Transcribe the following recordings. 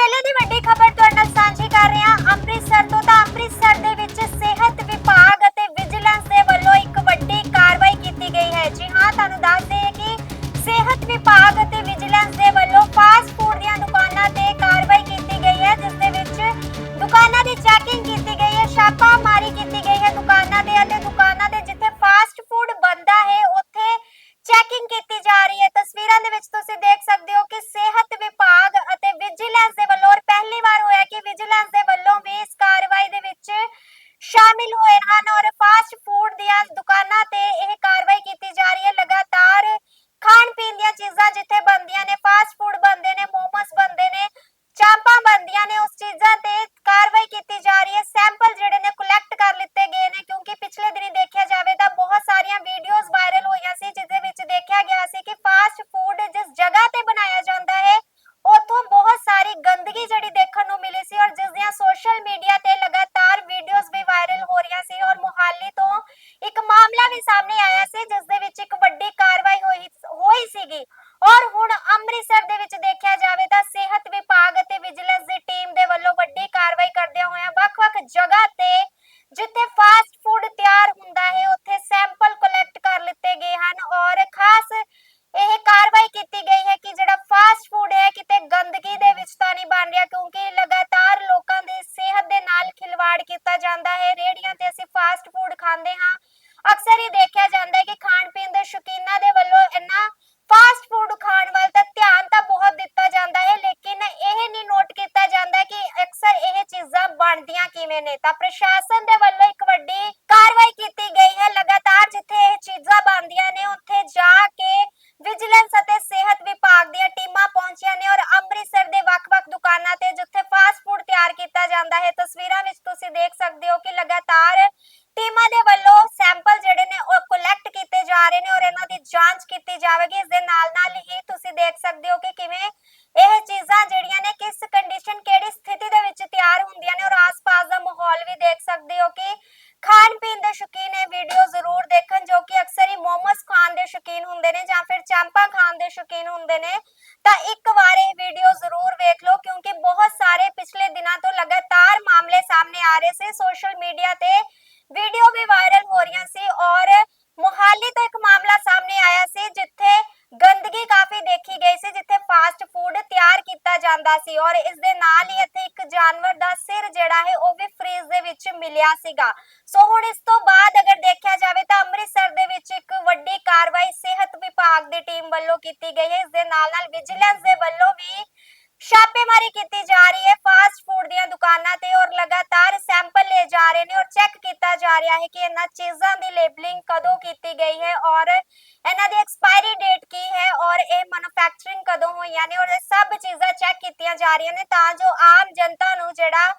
ਵੇਲੇ ਦੀ ਵੱਡੀ ਖਬਰ ਤੁਹਾਡੇ ਨਾਲ ਸਾਂਝੀ ਕਰ ਰਹੇ ਹਾਂ। ਅੰਮ੍ਰਿਤਸਰ ਤੋਂ ਤਾਂ ਅੰਮ੍ਰਿਤਸਰ ਦੇ ਵਿੱਚ ਸਿਹਤ ਵਿਭਾਗ ਅਤੇ ਵਿਜੀਲੈਂਸ ਦੇ ਵੱਲੋਂ ਇੱਕ ਵੱਡੀ ਕਾਰਵਾਈ ਕੀਤੀ ਗਈ ਹੈ। ਜੀ ਹਾਂ, ਤੁਹਾਨੂੰ ਦੱਸ ਦਈਏ ਕਿ ਸਿਹਤ ਵਿਭਾਗ ਅਤੇ ਵਿਜੀਲੈਂਸ ਦੇ ਵੱਲੋਂ ਫਾਸਟ ਖਾਂਦੇ ਹਾਂ। ਅਕਸਰ ਹੀ ਦੇਖਿਆ ਜਾਂਦਾ ਹੈ ਕਿ ਖਾਣ ਪੀਣ ਦੇ ਸ਼ੌਕੀਨਾਂ ਦੇ ਵੱਲੋਂ ਇੰਨਾ ਫਾਸਟ ਫੂਡ ਖਾਣ ਵੱਲ ਤਾਂ ਧਿਆਨ ਤਾਂ ਬਹੁਤ ਦਿੱਤਾ ਜਾਂਦਾ ਹੈ, ਲੇਕਿਨ ਇਹ ਨਹੀਂ ਨੋਟ ਕੀਤਾ ਜਾਂਦਾ ਕਿ ਅਕਸਰ ਇਹ ਚੀਜ਼ਾਂ ਬਣਦੀਆਂ ਕਿਵੇਂ ਨੇ। ਤਾਂ ਪ੍ਰਸ਼ਾਸਨ ਦੇ ਵੱਲੋਂ ਸਾਹਮਣੇ ਆ ਰਹੇ ਸੀ ਸੋਸ਼ਲ ਮੀਡੀਆ ਵੀਡੀਓ ਵੀ ਵਾਇਰਲ ਹੋ ਰਹੀਆਂ ਸੀ ਔਰ ਮੁਹਾਲੀ ਤੋਂ ਇੱਕ ਮਾਮਲਾ ਸਾਹਮਣੇ ਆਇਆ ਸੀ, ਜਿੱਥੇ ਗੰਦਗੀ ਕਾਫੀ ਦੇਖੀ ਗਈ ਸੀ, ਜਿੱਥੇ ਫਾਸਟ ਫੂਡ ਤਿਆਰ ਕੀਤਾ ਜਾਂਦਾ ਸੀ ਔਰ ਇਸ ਦੇ ਨਾਲ ਹੀ ਇੱਥੇ ਇੱਕ ਜਾਨਵਰ ਦਾ ਸਿਰ ਜਿਹੜਾ ਹੈ, ਉਹ ਵੀ ਫ੍ਰੀਜ਼ ਦੇ ਵਿੱਚ ਮਿਲਿਆ ਸੀਗਾ। ਸੋ ਹੁਣ ਇਸ ਤੋਂ ਬਾਅਦ ਅਗਰ ਦੇਖਿਆ ਜਾਵੇ ਤਾਂ ਅੰਮ੍ਰਿਤਸਰ ਦੇ ਵਿੱਚ ਇੱਕ ਵੱਡੀ ਕਾਰਵਾਈ ਸਿਹਤ ਵਿਭਾਗ ਦੀ ਟੀਮ ਵੱਲੋਂ ਕੀਤੀ ਗਈ ਹੈ, ਇਸ ਦੇ ਨਾਲ ਨਾਲ ਵਿਜੀਲੈਂਸ ਦੇ ਵੱਲੋਂ ਵੀ ਛਾਪੇਮਾਰੀ ਕੀਤੀ ਜਾ ਰਹੀ ਹੈ। ਫਾਸਟ ਫੂਡ ਦੀਆਂ ਦੁਕਾਨਾਂ ਤੇ ਜਾ ਰਹੇ ਨੇ ਔਰ ਚੈੱਕ ਕੀਤਾ ਜਾ ਰਿਹਾ ਹੈ ਕਿ ਇਹਨਾਂ ਚੀਜ਼ਾਂ ਦੀ ਲੇਬਲਿੰਗ ਕਦੋਂ ਕੀਤੀ ਗਈ ਹੈ ਔਰ ਇਹਨਾਂ ਦੀ ਐਕਸਪਾਇਰੀ ਡੇਟ ਕੀ ਹੈ ਔਰ ਇਹ ਮੈਨੂਫੈਕਚਰਿੰਗ ਕਦੋਂ ਹੋਈਆਂ ਨੇ ਔਰ ਇਹ ਸਭ ਚੀਜ਼ਾਂ ਚੈੱਕ ਕੀਤੀਆਂ ਜਾ ਰਹੀਆਂ ਨੇ ਤਾਂ ਜੋ ਆਮ ਜਨਤਾ ਨੂੰ ਜਿਹੜਾ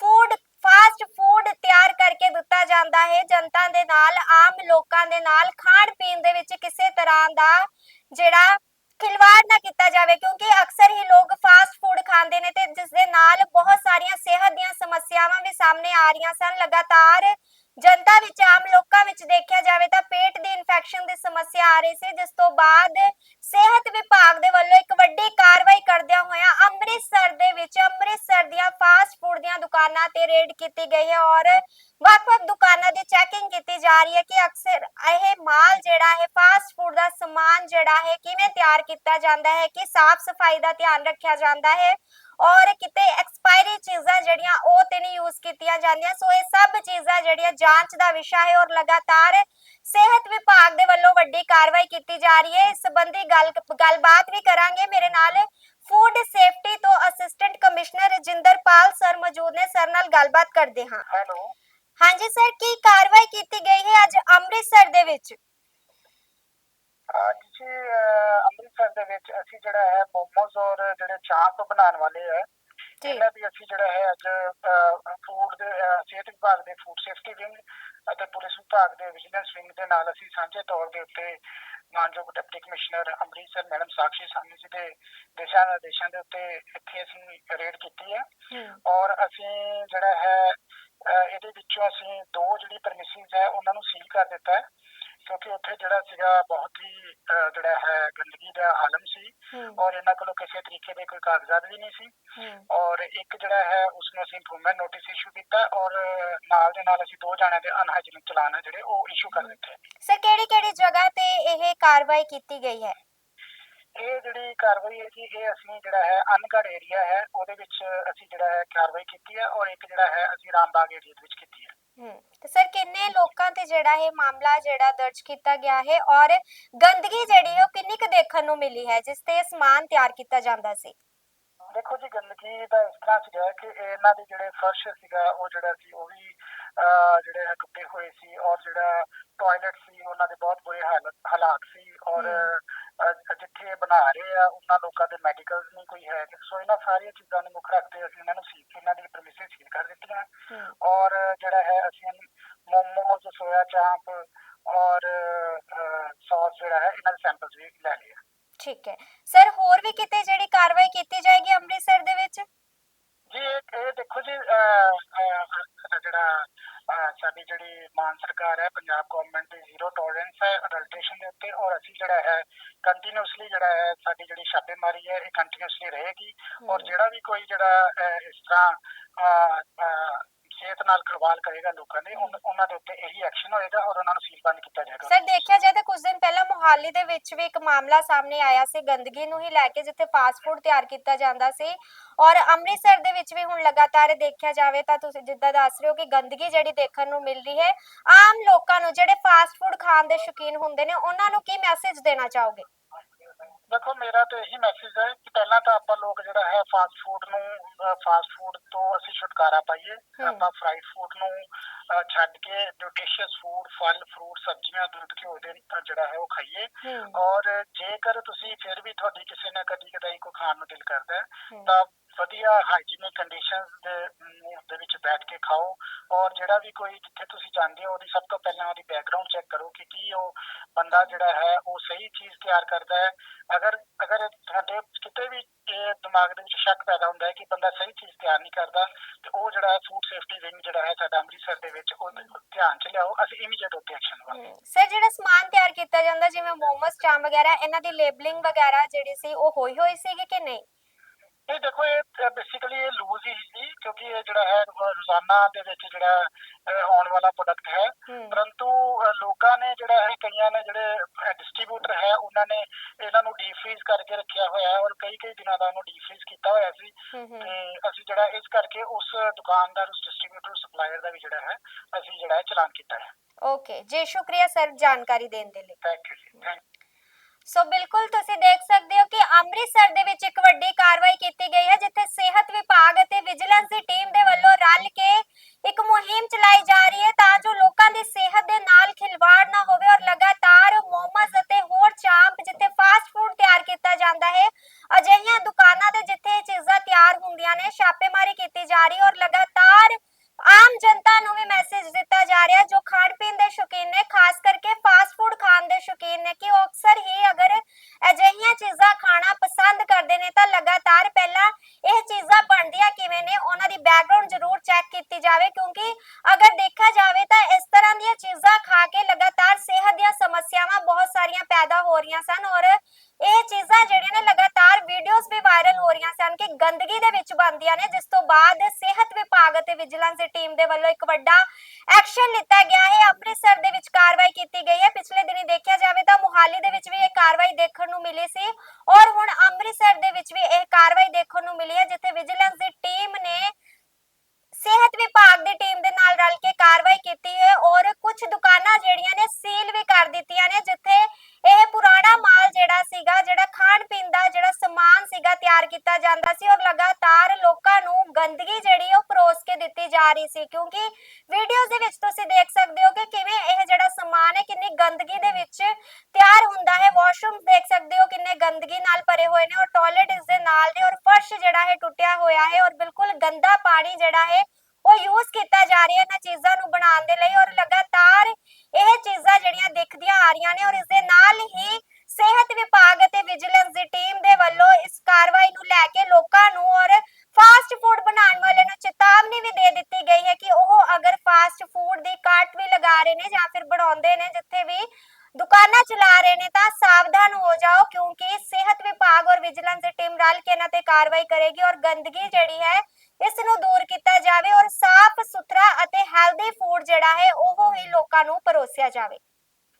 ਫੂਡ ਫਾਸਟ ਫੂਡ ਤਿਆਰ ਕਰਕੇ ਦਿੱਤਾ ਜਾਂਦਾ ਹੈ, ਜਨਤਾ ਦੇ ਨਾਲ, ਆਮ ਲੋਕਾਂ ਦੇ ਨਾਲ, ਖਾਣ ਪੀਣ ਦੇ ਵਿੱਚ ਕਿਸੇ ਤਰ੍ਹਾਂ ਦਾ ਜਿਹੜਾ ਖਿਲਵਾੜ ਨਾ ਕੀਤਾ ਜਾਵੇ ਕਿਉਂਕਿ ਅਕਸਰ ਹੀ ਲੋਕ ਫਾਸਟ ਫੂਡ ਖਾਂਦੇ ਨੇ ਤੇ ਜਿਸ ਦੇ ਨਾਲ ਬਹੁਤ ਸਾਰੀਆਂ ਸਿਹਤ ਦੀਆਂ ਸਮੱਸਿਆਵਾਂ ਵੀ ਸਾਹਮਣੇ ਆ ਰਹੀਆਂ ਸਨ। ਲਗਾਤਾਰ ਜਨਤਾ ਵਿੱਚ, ਆਮ ਲੋਕਾਂ ਵਿੱਚ ਦੇਖਿਆ ਜਾਵੇ ਤਾਂ ਪੇਟ ਦੀ ਇਨਫੈਕਸ਼ਨ ਦੀ ਸਮੱਸਿਆ ਆ ਰਹੀ ਸੀ, ਜਿਸ ਤੋਂ ਬਾਅਦ ਸਿਹਤ ਵਿਭਾਗ ਦੇ ਵੱਲੋਂ ਇੱਕ ਵੱਡੀ ਕਾਰਵਾਈ ਕਰਦਿਆਂ ਹੋਇਆਂ ਅੰਮ੍ਰਿਤਸਰ ਦੇ ਵਿੱਚ, ਅੰਮ੍ਰਿਤਸਰ ਦੀਆਂ ਫਾਸਟ ਫੂਡ ਦੀਆਂ ਦੁਕਾਨਾਂ ਤੇ ਰੇਡ ਕੀਤੀ ਗਈ ਹੈ ਔਰ ਵੱਖ-ਵੱਖ ਦੁਕਾਨਾਂ ਦੀ ਚੈਕਿੰਗ ਕੀਤੀ ਜਾ ਰਹੀ ਹੈ ਕਿ ਅਕਸਰ ਇਹ ਮਾਲ ਜਿਹੜਾ ਹੈ ਫਾਸਟ ਫੂਡ ਦਾ ਸਮਾਨ ਜਿਹੜਾ ਹੈ ਕਿਵੇਂ ਤਿਆਰ ਕੀਤਾ ਜਾਂਦਾ ਹੈ, ਕਿ ਸਾਫ਼ ਸਫ਼ਾਈ ਦਾ ਧਿਆਨ ਰੱਖਿਆ ਜਾਂਦਾ ਹੈ ਔਰ ਕਿਤੇ ਐਕਸਪਾਇਰੀ ਚੀਜ਼ਾਂ ਜਿਹੜੀਆਂ ਉਹ ਤੇ ਨਹੀਂ ਯੂਜ਼ ਕੀਤੀਆਂ ਜਾਂਦੀਆਂ। ਸੋ ਇਹ ਸਭ ਚੀਜ਼ਾਂ ਜਿਹੜੀਆਂ ਜਾਂਚ ਦਾ ਵਿਸ਼ਾ ਹੈ ਔਰ ਲਗਾਤਾਰ ਸਿਹਤ ਵਿਭਾਗ ਦੇ ਵੱਲੋਂ ਵੱਡੀ ਕਾਰਵਾਈ ਕੀਤੀ ਜਾ ਰਹੀ ਹੈ। ਇਸ ਸੰਬੰਧੀ ਗੱਲ ਗੱਲਬਾਤ ਵੀ ਕਰਾਂਗੇ। ਮੇਰੇ ਨਾਲ ਫੂਡ ਸੇਫਟੀ ਤੋਂ ਅਸਿਸਟੈਂਟ ਕਮਿਸ਼ਨਰ ਰਜਿੰਦਰਪਾਲ ਸਰ ਮੌਜੂਦ ਨੇ। ਸਰ ਨਾਲ ਗੱਲਬਾਤ ਕਰਦੇ ਹਾਂ। ਹੈਲੋ ਹਾਂਜੀ ਸਰ ਕੀ ਕਾਰਵਾਈ ਕੀਤੀ ਗਈ ਹੈ ਅੱਜ ਅੰਮ੍ਰਿਤਸਰ ਦੇ ਵਿੱਚ? ਅੱਜ ਜੀ ਅਹ, ਅੰਮ੍ਰਿਤਸਰ ਦੇ ਵਿੱਚ ਅਸੀਂ ਜਿਹੜਾ ਹੈ ਜਿਹੜੇ ਚਾਂਪ ਬਣਾਉਣ ਵਾਲੇ ਹੈ ਜੀ। ਇਹਨਾਂ ਦੀ ਅਸੀਂ ਜਿਹੜਾ ਹੈ ਅੱਜ ਫੂਡ ਦੇ ਸਿਹਤ ਵਿਭਾਗ ਦੇ ਫੂਡ ਸੇਫਟੀ ਵਿੰਗ ਅਤੇ ਪੁਲਿਸ ਵਿਭਾਗ ਦੇ ਵਿਜੀਲੈਂਸ ਵਿੰਗ ਦੇ ਨਾਲ ਅਸੀਂ ਸਾਂਝੇ ਤੌਰ ਦੇ ਉੱਤੇ ਮਾਨਯੋਗ deputy commissioner Amritsar madam Sakshi Sahni ji ਦੇ ਦਿਸ਼ਾ ਨਿਰਦੇਸ਼ਾਂ ਦੇ ਉੱਤੇ ਇੱਥੇ ਅਸੀਂ ਰੇਡ ਕੀਤੀ ਹੈ। ਔਰ ਅਸੀਂ ਜਿਹੜਾ ਹੈ ਇਹਦੇ ਵਿੱਚੋਂ ਅਸੀਂ ਦੋ ਜਿਹੜੀ ਪ੍ਰਮਿਸਿਸ ਹੈ ਉਹਨਾਂ ਨੂੰ ਸੀਲ ਕਰ ਦਿੱਤਾ ਹੈ। ਕਿਉਂਕਿ ਉੱਥੇ ਜਿਹੜਾ ਸੀਗਾ ਬਹੁਤ ਹੀ ਅਹ, ਜਿਹੜਾ ਹੈ ਗੰਦਗੀ ਦਾ ਆਲਮ ਸੀ ਔਰ ਇਹਨਾਂ ਕੋਲੋਂ ਕਿਸੇ ਤਰੀਕੇ ਦੇ ਕੋਈ ਕਾਗਜ਼ਾਤ ਵੀ ਨਹੀਂ ਸੀ ਔਰ ਇੱਕ ਜਿਹੜਾ ਹੈ ਉਸ ਨੂੰ ਅਸੀਂ ਇੰਪਰੂਵਮੈਂਟ ਨੋਟਿਸ ਇਸ਼ੂ ਕੀਤਾ ਔਰ ਨਾਲ ਦੇ ਨਾਲ ਅਸੀਂ ਦੋ ਜਣਿਆਂ ਦੇ ਅਨਹਾਈਜੀਨਿਕ ਚਲਾਨ ਹੈ ਜਿਹੜੇ ਉਹ ਇਸ਼ੂ ਕਰ ਦਿੱਤੇ। ਸਰ ਕਿਹੜੀ ਕਿਹੜੀ ਜਗ੍ਹਾ ਤੇ ਇਹ ਕਾਰਵਾਈ ਕੀਤੀ ਗਈ ਹੈ? ਇਹ ਜਿਹੜੀ ਕਾਰਵਾਈ ਹੈ ਜੀ ਇਹ ਅਸੀਂ ਜਿਹੜਾ ਹੈ ਅਨਗੜ ਏਰੀਆ ਹੈ ਉਹਦੇ ਵਿੱਚ ਅਸੀਂ ਜਿਹੜਾ ਹੈ ਕਾਰਵਾਈ ਕੀਤੀ ਹੈ ਔਰ ਇੱਕ ਜਿਹੜਾ ਹੈ ਅਸੀਂ ਰਾਮਬਾਗ ਏਰੀਆ ਦੇ ਵਿੱਚ ਕੀਤੀ ਹੈ। ਹੂੰ ਤੇ ਸਰ ਕਿੰਨੇ ਲੋਕਾਂ ਤੇ ਜਿਹੜਾ ਇਹ ਮਾਮਲਾ ਜਿਹੜਾ ਦਰਜ ਕੀਤਾ ਗਿਆ ਹੈ ਔਰ ਗੰਦਗੀ ਜਿਹੜੀ ਹੈ ਉਹ ਕਿੰਨੀ ਕੁ ਦੇਖਣ ਨੂੰ ਮਿਲੀ ਹੈ ਜਿਸ ਤੇ ਇਹ ਸਮਾਨ ਤਿਆਰ ਕੀਤਾ ਜਾਂਦਾ ਸੀ? ਦੇਖੋ ਜੀ ਗੰਦਗੀ ਦਾ ਇਸ ਤਰ੍ਹਾਂ ਸੀਗਾ ਕਿ ਇਹਨਾਂ ਦੇ ਜਿਹੜੇ ਫਰਸ਼ ਸੀਗਾ ਉਹ ਜਿਹੜਾ ਸੀ ਉਹ ਵੀ ਅਹ, ਜਿਹੜੇ ਹੈ ਟੁੱਟੇ ਹੋਏ ਸੀ ਔਰ ਜਿਹੜਾ ਟਾਇਲਟ ਸੀ ਉਹਨਾਂ ਦੇ ਬਹੁਤ ਬੁਰੇ ਹਾਲਤ ਸੀ ਔਰ ਜਿੱਥੇ ਬਣਾ ਰਹੇ ਆ ਉਹਨਾਂ ਲੋਕਾਂ ਦੇ ਮੈਡੀਕਲਸ ਨਹੀਂ ਕੋਈ ਹੈ ਸੋ ਇਹਨਾਂ ਸਾਰੀਆਂ ਚੀਜ਼ਾਂ ਨੂੰ ਮੁੱਖ ਰੱਖਦੇ ਅਸੀਂ ਇਹਨਾਂ ਨੂੰ ਸੀ ਇਹਨਾਂ ਦੀ ਪ੍ਰਮਿਸਿਸ ਸੀਲ ਕਰ ਦਿੱਤੀਆਂ ਔਰ ਜਿਹੜਾ ਹੈ ਅਸੀਂ ਮੋਮੋਸ ਸੋਇਆ ਚਾਂਪ ਔਰ ਸੌਸ ਜਿਹੜਾ ਹੈ ਇਹਨਾਂ ਦੇ ਸੈਂਪਲਸ ਵੀ ਲੈ ਲਏ। ਠੀਕ ਹੈ। ਸਰ ਹੋਰ ਵੀ ਕਿਤੇ ਜਿਹੜੀ ਕਾਰਵਾਈ ਕੀਤੀ ਜਾਏਗੀ ਅੰਮ੍ਰਿਤਸਰ ਦੇ ਵਿੱਚ? ਜੀ ਇਹ ਦੇਖੋ ਜੀ ਜਿਹੜਾ ਸਾਡੀ ਜਿਹੜੀ ਮਾਨ ਸਰਕਾਰ ਹੈ ਪੰਜਾਬ ਗਵਰਨਮੈਂਟ ਦੀ ਜ਼ੀਰੋ ਟੋਲਰੈਂਸ ਹੈ ਅਡਲਟ੍ਰੇਸ਼ਨ ਦੇ ਉੱਤੇ ਔਰ ਅਸੀਂ ਜਿਹੜਾ ਹੈ ਕੰਟੀਨਿਊਸਲੀ ਜਿਹੜਾ ਹੈ ਸਾਡੀ ਜਿਹੜੀ ਛਾਪੇਮਾਰੀ ਹੈ ਇਹ ਕੰਟੀਨਿਊਸਲੀ ਰਹੇਗੀ। ਔਰ ਜਿਹੜਾ ਵੀ ਕੋਈ ਜਿਹੜਾ ਇਸ ਤਰ੍ਹਾਂ ਸਿਹਤ ਨਾਲ ਖਲਵਾਲ ਕਰੇਗਾ ਲੋਕਾਂ ਦੇ ਉਹਨਾਂ ਦੇ ਉੱਤੇ ਇਹੀ ਐਕਸ਼ਨ ਹੋਏਗਾ ਔਰ ਉਹਨਾਂ ਨੂੰ ਸੀਲਬੰਦ ਕੀਤਾ ਜਾਏਗਾ। ਸਰ ਦੇਖਿਆ ਜਾਏ ਤਾਂ ਕੁਝ ਦਿਨ ਪਹਿਲਾਂ ਮੁਹਾਲੀ ਦੇ ਵਿੱਚ ਵੀ ਇੱਕ ਮਾਮਲਾ ਸਾਹਮਣੇ ਆਇਆ ਸੀ। ਗੰਦਗੀ ਨੂੰ ਹੀ ਲੈ ਕੇ ਜਿੱਥੇ ਫਾਸਟ ਫੂਡ ਤਿਆਰ ਕੀਤਾ ਜਾਂਦਾ ਸੀ ਔਰ ਅੰਮ੍ਰਿਤਸਰ ਦੇ ਵਿੱਚ ਵੀ ਹੁਣ ਲਗਾਤਾਰ ਦੇਖਿਆ ਜਾਵੇ ਤਾਂ ਤੁਸੀਂ ਜਿੱਦਾਂ ਦੱਸ ਰਹੇ ਹੋ ਕਿ ਗੰਦਗੀ ਜਿਹੜੀ ਦੇਖਣ ਨੂੰ ਮਿਲ ਰਹੀ ਹੈ, ਆਮ ਲੋਕਾਂ ਨੂੰ ਜਿਹੜੇ ਫਾਸਟ ਫੂਡ ਖਾਣ ਦੇ ਸ਼ੌਕੀਨ ਹੁੰਦੇ ਨੇ, ਉਹਨਾਂ ਨੂੰ ਕੀ ਮੈਸੇਜ ਦੇਣਾ ਚਾਹੋਗੇ? ਦੇਖੋ ਮੇਰਾ ਤਾਂ ਇਹੀ ਮੈਸੇਜ ਹੈ ਕਿ ਪਹਿਲਾਂ ਤਾਂ ਆਪਾਂ ਲੋਕ ਜਿਹੜਾ ਹੈ ਫਾਸਟ ਫੂਡ ਨੂੰ ਫਾਸਟ ਫੂਡ ਤੋਂ ਅਸੀਂ ਛੁਟਕਾਰਾ ਪਾਈਏ। ਆਪਾਂ ਫਰਾਈਡ ਫੂਡ ਨੂੰ ਛੱਡ ਕੇ ਨਿਊਟ੍ਰੀਸ਼ੀਅਸ ਫੂਡ ਫਲ ਫਰੂਟ ਸਬਜ਼ੀਆਂ ਦੁੱਧ ਘਿਓ ਦੇ ਜਿਹੜਾ ਹੈ ਉਹ ਖਾਈਏ। ਔਰ ਜੇਕਰ ਤੁਸੀਂ ਫਿਰ ਵੀ ਤੁਹਾਡੀ ਕਿਸੇ ਨਾ ਕਦੀ ਕਦਾਈ ਕੋ ਖਾਣ ਨੂੰ ਦਿਲ ਕਰਦਾ ਤਾਂ ਵਧੀਆ ਹਾਈਜੀਨਿਕ ਕੰਡੀਸ਼ਨਸ ਦੇ ਦੇ ਵਿੱਚ ਬੈਠ ਕੇ ਖਾਓ ਔਰ ਜਿਹੜਾ ਵੀ ਕੋਈ ਜਿੱਥੇ ਤੁਸੀਂ ਜਾਂਦੇ ਹੋ, ਉਹਦੀ ਸਭ ਤੋਂ ਪਹਿਲਾਂ ਉਹਦੀ ਬੈਕਗ੍ਰਾਉਂਡ ਚੈੱਕ ਕਰੋ ਕਿ ਕੀ ਉਹ ਬੰਦਾ ਜਿਹੜਾ ਹੈ, ਉਹ ਸਹੀ ਚੀਜ਼ ਤਿਆਰ ਕਰਦਾ ਹੈ। ਅਗਰ ਅਗਰ ਤੁਹਾਡੇ ਕਿਤੇ ਵੀ ਦਿਮਾਗ ਦੇ ਵਿੱਚ ਸ਼ੱਕ ਪੈਦਾ ਹੁੰਦਾ ਹੈ ਕਿ ਬੰਦਾ ਸਹੀ ਚੀਜ਼ ਤਿਆਰ ਨਹੀਂ ਕਰਦਾ, ਤੇ ਉਹ ਜਿਹੜਾ ਹੈ ਫੂਡ ਸੇਫਟੀ ਵਿੰਗ ਜਿਹੜਾ ਹੈ ਸਾਡਾ ਅੰਮ੍ਰਿਤਸਰ ਦੇ ਵਿੱਚ, ਉਹ ਧਿਆਨ ਚ ਲਿਆਓ। ਅਸੀਂ ਇਮੀਡੀਏਟ ਉੱਤੇ ਐਕਸ਼ਨ ਲਵਾਂਗੇ। ਸਰ, ਜਿਹੜਾ ਸਮਾਨ ਤਿਆਰ ਕੀਤਾ ਜਾਂਦਾ, ਜਿਵੇਂ ਮੋਮੋਸ ਚਾਂਪ ਵਗੈਰਾ, ਇਹਨਾਂ ਦੀ ਲੇਬਲਿੰਗ ਵਗੈਰਾ ਜਿਹੜੀ ਸੀ, ਉਹ ਹੋਈ ਹੋਈ ਸੀਗੀ ਕਿ ਨਹੀਂ? ਬੇਸਿਕਲੀ ਇਹ ਲੂਜ਼ ਹੀ ਸੀ ਕਿਉਂਕਿ ਇਹ ਜਿਹੜਾ ਹੈ ਰੋਜ਼ਾਨਾ ਦੇ ਵਿੱਚ ਜਿਹੜਾ ਆਉਣ ਵਾਲਾ ਪ੍ਰੋਡਕਟ ਹੈ। ਪਰੰਤੂ ਲੋਕਾਂ ਨੇ ਜਿਹੜਾ ਹੈ ਕਈਆਂ ਨੇ ਜਿਹੜੇ ਡਿਸਟ੍ਰੀਬਿਊਟਰ ਹੈ ਉਹਨਾਂ ਨੇ ਇਹਨਾਂ ਨੂੰ ਡੀਪ ਫ੍ਰੀਜ਼ ਕਰਕੇ ਰੱਖਿਆ ਹੋਇਆ ਹੈ ਔਰ ਕਈ ਕਈ ਦਿਨਾਂ ਦਾ ਉਹਨੂੰ ਡੀਪ ਫ੍ਰੀਜ਼ ਕੀਤਾ ਹੋਇਆ ਸੀ। ਤੇ ਅਸੀਂ ਜਿਹੜਾ ਇਸ ਕਰਕੇ ਉਸ ਦੁਕਾਨਦਾਰ ਉਸ ਡਿਸਟ੍ਰੀਬਿਊਟਰ ਸਪਲਾਇਰ ਦਾ ਵੀ ਜਿਹੜਾ ਹੈ ਅਸੀਂ ਜਿਹੜਾ ਚਲਾਨ ਕੀਤਾ ਹੈ। ਓਕੇ ਜੀ ਸ਼ੁਕਰੀਆ ਸਰ ਜਾਣਕਾਰੀ ਦੇਣ ਦੇ ਲਈ। ਥੈਂਕ ਯੂ ਸੋ ਬਿਲਕੁਲ ਤੁਸੀਂ ਦੇਖ ਸਕਦੇ ਹੋ ਕਿ ਅੰਮ੍ਰਿਤਸਰ ਦੇ ਵਿੱਚ ਇੱਕ ਵੱਡੀ ਕਾਰਵਾਈ ਕੀਤੀ ਗਈ ਹੈ, ਜਿੱਥੇ ਸਿਹਤ ਵਿਭਾਗ ਅਤੇ ਵਿਜੀਲੈਂਸ ਦੀ ਟੀਮ ਦੇ ਵੱਲੋਂ ਰਲ ਕੇ ਇੱਕ ਮੁਹਿੰਮ ਚਲਾਈ ਜਾ ਰਹੀ ਹੈ ਤਾਂ ਜੋ ਲੋਕਾਂ ਦੀ ਸਿਹਤ ਦੇ ਨਾਲ ਖਿਲਵਾੜ ਨਾ ਹੋਵੇ ਔਰ ਲਗਾਤਾਰ ਮੋਮੋਜ਼ ਅਤੇ ਹੋਰ ਚਾਂਪ ਜਿੱਥੇ ਫਾਸਟ ਫੂਡ ਤਿਆਰ ਕੀਤਾ ਜਾਂਦਾ ਹੈ, ਅਜਿਹੀਆਂ ਦੁਕਾਨਾਂ ਤੇ ਜਿੱਥੇ ਚੀਜ਼ਾਂ ਤਿਆਰ ਹੁੰਦੀਆਂ ਨੇ, ਛਾਪੇਮਾਰੀ ਕੀਤੀ ਜਾ ਰਹੀ ਹੈ ਔਰ ਲਗਾਤਾਰ ਆਮ ਜਨਤਾ ਨੂੰ ਵੀ ਮੈਸੇਜ ਦਿੱਤਾ ਜਾ ਰਿਹਾ ਜੋ ਖਾਣ ਪੀਣ ਦੇ ਸ਼ੌਕੀਨ ਨੇ ਖਾਸ ਕਰਕੇ ਫਾਸਟ ਫੂਡ ਖਾਣ ਦੇ ਸ਼ੌਕੀਨ ਨੇ ਕਿ ਉਹ ਅਕਸਰ ਹੀ ਅਗਰ ਅਜਿਹੀਆਂ ਚੀਜ਼ਾਂ ਖਾਣਾ ਪਸੰਦ ਕਰਦੇ ਨੇ ਤਾਂ ਲਗਾਤਾਰ ਪਹਿਲਾਂ ਇਹ ਚੀਜ਼ਾਂ ਬਣਦੀਆਂ ਕਿਵੇਂ ਨੇ ਉਹਨਾਂ ਦੀ ਬੈਕਗ੍ਰਾਉਂਡ ਜ਼ਰੂਰ ਚੈੱਕ ਕੀਤੀ ਜਾਵੇ, ਕਿਉਂਕਿ ਅਗਰ ਦੇਖਿਆ ਜਾਵੇ ਤਾਂ ਇਸ ਤਰ੍ਹਾਂ ਦੀਆਂ ਚੀਜ਼ਾਂ ਖਾ ਕੇ ਲਗਾਤਾਰ ਸਿਹਤ ਦੀਆਂ ਸਮੱਸਿਆਵਾਂ ਬਹੁਤ ਸਾਰੀਆਂ ਪੈਦਾ ਹੋ ਰਹੀਆਂ ਸਨ ਔਰ ਇਹ ਚੀਜ਼ਾਂ ਜਿਹੜੀਆਂ ਨੇ ਲਗਾਤਾਰ ਵੀਡੀਓਜ਼ ਵੀ ਵਾਇਰਲ ਹੋ ਰਹੀਆਂ ਸਨ ਕਿ ਗੰਦਗੀ ਦੇ ਵਿੱਚ ਬਣਦੀਆਂ ਨੇ, ਜਿਸ ਤੋਂ ਬਾਅਦ ਸਿਹਤ ਵਿਭਾਗ ਅਤੇ ਵਿਜੀਲੈਂਸ ਦੀ ਟੀਮ ਦੇ ਵੱਲੋਂ ਇੱਕ ਵੱਡਾ ਐਕਸ਼ਨ ਲਿੱਤਾ ਗਿਆ ਹੈ। ਅੰਮ੍ਰਿਤਸਰ ਦੇ ਵਿੱਚ ਕਾਰਵਾਈ ਕੀਤੀ ਗਈ ਹੈ। ਪਿਛਲੇ ਦਿਨੀ ਦੇਖਿਆ ਜਾਵੇ ਤਾਂ ਮੁਹਾਲੀ ਦੇ ਵਿੱਚ ਵੀ ਇਹ ਕਾਰਵਾਈ ਦੇਖਣ ਨੂੰ ਮਿਲੀ ਸੀ ਔਰ ਹੁਣ ਅੰਮ੍ਰਿਤਸਰ ਦੇ ਵਿੱਚ ਵੀ ਇਹ ਕਾਰਵਾਈ ਦੇਖਣ ਨੂੰ ਮਿਲੀ ਹੈ, ਜਿੱਥੇ ਵਿਜੀਲੈਂਸ ਦੀ ਟੀਮ ਨੇ ਸਿਹਤ ਵਿਭਾਗ ਦੀ ਟੀਮ ਦੇ ਨਾਲ ਰਲ ਕੇ ਕਾਰਵਾਈ ਕੀਤੀ ਹੈ ਔਰ ਕੁਝ ਦੁਕਾਨਾਂ ਜਿਹੜੀਆਂ ਨੇ ਸੀਲ ਵੀ ਕਰ ਦਿੱਤੀਆਂ ਨੇ, ਜਿੱਥੇ ਇਹ ਪੁਰਾਣਾ ਮਾਲ ਜਿਹੜਾ ਸੀਗਾ, ਜਿਹੜਾ ਖਾਣ ਪੀਣ ਦਾ ਜਿਹੜਾ ਸਮਾਨ ਸੀਗਾ ਤਿਆਰ ਕੀਤਾ ਜਾਂਦਾ ਸੀ ਔਰ ਲਗਾਤਾਰ ਲੋਕਾਂ ਨੂੰ ਗੰਦਗੀ ਜਿਹੜੀ ਉਹ ਪਰੋਸ ਕੇ ਦਿੱਤੀ ਜਾ ਰਹੀ ਸੀ। ਕਿਉਂਕਿ ਵੀਡੀਓਜ਼ ਦੇ ਵਿੱਚ ਤੁਸੀਂ ਦੇਖ ਸਕਦੇ ਹੋ ਕਿ ਕਿਵੇਂ ਇਹ ਜਿਹੜਾ ਸਮਾਨ ਹੈ, ਕਿੰਨੀ ਗੰਦਗੀ ਦੇ ਵਿੱਚ ਤਿਆਰ ਹੁੰਦਾ ਹੈ। ਵਾਸ਼ਰੂਮ ਦੇਖ ਸਕਦੇ ਹੋ ਕਿੰਨੇ ਗੰਦਗੀ ਨਾਲ ਭਰੇ ਹੋਏ ਨੇ ਔਰ ਟਾਇਲਟ ਇਸ ਦੇ ਨਾਲ ਨੇ ਔਰ ਫਰਸ਼ ਜਿਹੜਾ ਹੈ ਟੁੱਟਿਆ ਹੋਇਆ ਹੈ ਔਰ ਬਿਲਕੁਲ ਗੰਦਾ ਪਾਣੀ ਜਿਹੜਾ ਹੈ ਉਹ ਯੂਜ਼ ਕੀਤਾ ਜਾ ਰਿਹਾ ਇਹਨਾਂ ਚੀਜ਼ਾਂ ਨੂੰ ਬਣਾਉਣ ਦੇ ਲਈ ਔਰ ਲਗਾਤਾਰ ਇਹ ਚੀਜ਼ਾਂ ਜਿਹੜੀਆਂ ਦਿਖਦੀਆਂ ਆ ਰਹੀਆਂ ਨੇ ਔਰ ਇਸ ਦੇ ਨਾਲ ਹੀ ਸਿਹਤ ਵਿਭਾਗ ਅਤੇ ਵਿਜੀਲੈਂਸ ਦੀ ਟੀਮ ਦੇ ਵੱਲੋਂ ਇਸ ਕਾਰਵਾਈ ਨੂੰ ਲੈ ਕੇ ਲੋਕਾਂ ਨੂੰ ਔਰ ਫਾਸਟ ਫੂਡ ਬਣਾਉਣ ਵਾਲਿਆਂ ਨੂੰ ਚੇਤਾਵਨੀ ਵੀ ਦੇ ਦਿੱਤੀ ਗਈ ਹੈ ਕਿ ਉਹ ਅਗਰ ਫਾਸਟ ਫੂਡ ਦੀ ਕਾਰਟ ਵੀ ਲਗਾ ਰਹੇ ਨੇ ਜਾਂ ਫਿਰ ਬਣਾਉਂਦੇ ਨੇ ਜਿੱਥੇ ਵੀ ਦੁਕਾਨਾਂ ਚਲਾ ਰਹੇ ਨੇ ਤਾਂ ਸਾਵਧਾਨ ਹੋ ਜਾਓ ਕਿਉਂਕਿ ਸਿਹਤ ਵਿਭਾਗ ਔਰ ਵਿਜੀਲੈਂਸ ਦੀ ਟੀਮ ਰਲ ਕੇ ਇਹਨਾਂ ਤੇ ਕਾਰਵਾਈ ਕਰੇਗੀ ਔਰ ਗੰਦਗੀ ਜਿਹੜੀ ਹੈ ਇਸ ਨੂੰ ਦੂਰ ਕੀਤਾ ਜਾਵੇ ਔਰ ਸਾਫ਼ ਸੁਥਰਾ ਅਤੇ ਹੈਲਦੀ ਫੂਡ ਜਿਹੜਾ ਹੈ, ਉਹ ਹੀ ਲੋਕਾਂ ਨੂੰ ਪਰੋਸਿਆ ਜਾਵੇ।